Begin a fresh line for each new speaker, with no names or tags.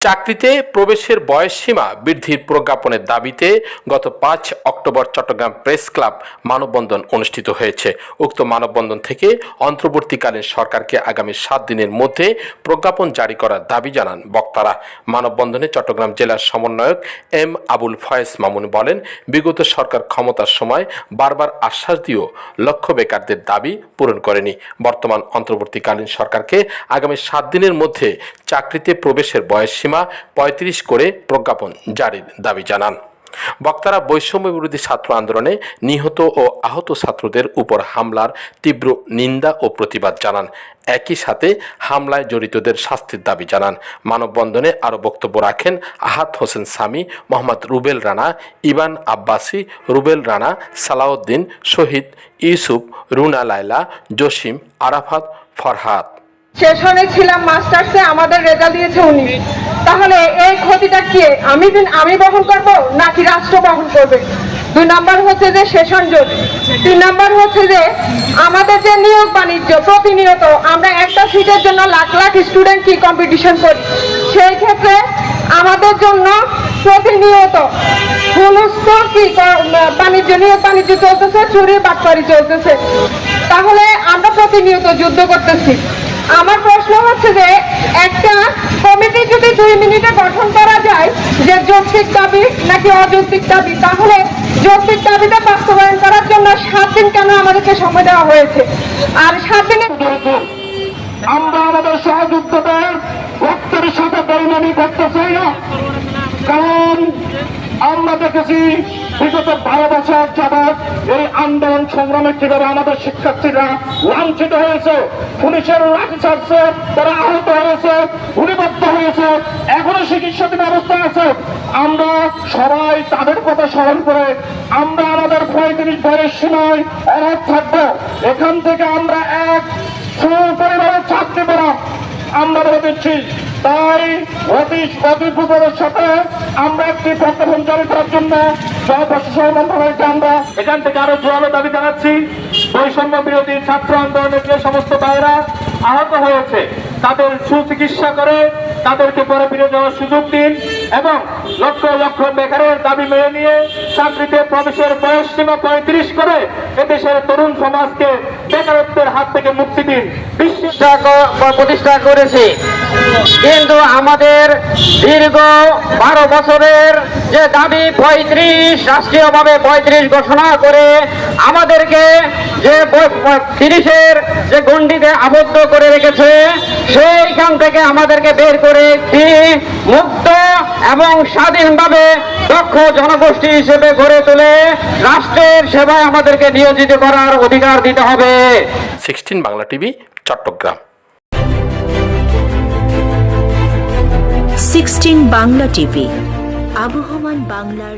চাকরিতে প্রবেশের বয়সসীমা বৃদ্ধির প্রজ্ঞাপনের দাবিতে গত পাঁচ অক্টোবর চট্টগ্রাম প্রেস ক্লাব মানববন্ধন অনুষ্ঠিত হয়েছে। উক্ত মানববন্ধন থেকে অন্তর্বর্তীকালীন সরকারকে আগামী সাত দিনের মধ্যে প্রজ্ঞাপন জারি করার দাবি জানান বক্তারা। মানববন্ধনে চট্টগ্রাম জেলার সমন্বয়ক এম আবুল ফয়েজ মামুন বলেন, বিগত সরকার ক্ষমতার সময় বারবার আশ্বাস দিয়েও লক্ষ্য বেকারদের দাবি পূরণ করেনি। বর্তমান অন্তর্বর্তীকালীন সরকারকে আগামী সাত দিনের মধ্যে চাকরিতে প্রবেশের বয়সসীমা পঁয়ত্রিশ করে প্রজ্ঞাপন জারির দাবি জানান। বক্তারা বৈষম্য বিরোধী ছাত্র আন্দোলনে নিহত ও আহত ছাত্রদের উপর হামলার তীব্র নিন্দা ও প্রতিবাদ জানান। একই সাথে হামলায় জড়িতদের শাস্তির দাবি জানান। মানববন্ধনে আরও বক্তব্য রাখেন আহাত হোসেন সামি মোহাম্মদ রুবেল রানা, ইবান আব্বাসি, রুবেল রানা, সালাউদ্দিন, শহীদ ইউসুফ, রুনা লায়লা, জসিম, আরাফাত, ফরহাদ।
সেশনে ছিলাম, মাস্টার্সে আমাদের রেজাল্ট দিয়েছে উনি। তাহলে এই ক্ষতিটা কে? আমি আমি বহন করব নাকি রাষ্ট্র বহন করবে? দুই নাম্বার হচ্ছে যে সেশন জোট। তিন নাম্বার হচ্ছে যে আমাদের যে নিয়োগ বাণিজ্য, প্রতিনিয়ত আমরা একটা সিটের জন্য লাখ লাখ স্টুডেন্ট কি কম্পিটিশন করি? সেই ক্ষেত্রে আমাদের জন্য প্রতিনিয়ত বাণিজ্য, নিয়োগ বাণিজ্য চলতেছে চুরি বাটপারি চলতেছে। তাহলে আমরা প্রতিনিয়ত যুদ্ধ করতেছি। আমার প্রশ্ন হচ্ছে যে, একটা কমিটি যদি দুই মিনিটে গঠন করা যায়, যে যৌক্তিক দাবি নাকি অযৌক্তিক দাবি, তাহলে যৌক্তিক দাবিটা বাস্তবায়ন করার জন্য সাত দিন কেন আমাদেরকে সময় দেওয়া হয়েছে? আর সাত দিনে
আমরা আমাদের সহযোদ্ধাদের রক্তের সাথে বেইমানি করতে চাই না। কারণ আমরা দেখেছি বিগত বারো বছর যাবৎ এই আন্দোলন সংগ্রামে কীভাবে আমাদের শিক্ষার্থীরা লাঞ্ছিত হয়েছে। পুলিশের লাঠি ছাড়ছে, তারা আহত হয়েছে, গুলিবদ্ধ হয়েছে। এখনও চিকিৎসাধীন অবস্থা আছে। আমরা সবাই তাদের কথা স্মরণ করে আমরা আমাদের পঁয়ত্রিশ বয়স সময় অনাথ থাকব। এখান থেকে আমরা এক সুপরিবারের চাকরি করা আমরা বলে দিচ্ছি তাই দ্রুতের সাথে আমরা একটি প্রজ্ঞাপন জারি আমরা এখান থেকে আরও দাবি জানাচ্ছি। বৈষম্য বিরোধী ছাত্র আন্দোলনের যে সমস্ত আহত হয়েছে, তাদের সুচিকিৎসা করে তাদেরকে পরে ফিরে যাওয়ার সুযোগ দিন এবং লক্ষ লক্ষ বেকারের দাবি মেনে নিয়ে চাকরিতে প্রবেশের বয়স সীমা পঁয়ত্রিশ করে এদেশের তরুণ সমাজকে বেকারত্বের হাত থেকে মুক্তি দিন।
প্রতিষ্ঠা প্রতিষ্ঠা করেছি। কিন্তু আমাদের দীর্ঘ বারো বছরের যে দাবি পঁয়ত্রিশ, রাষ্ট্রীয়ভাবে পঁয়ত্রিশ ঘোষণা করে আমাদেরকে যে তিরিশের যে গণ্ডিতে আবদ্ধ করে রেখেছে, সেইখান থেকে আমাদেরকে বের করে একটি মুক্ত এবং স্বাধীনভাবে দক্ষ জনগোষ্ঠী হিসেবে গড়ে তুলে রাষ্ট্রের সেবায় আমাদেরকে নিয়োজিত করার অধিকার দিতে হবে।
Sixteen Bangla TV Chattogram.
Sixteen Bangla TV আবহমান বাংলার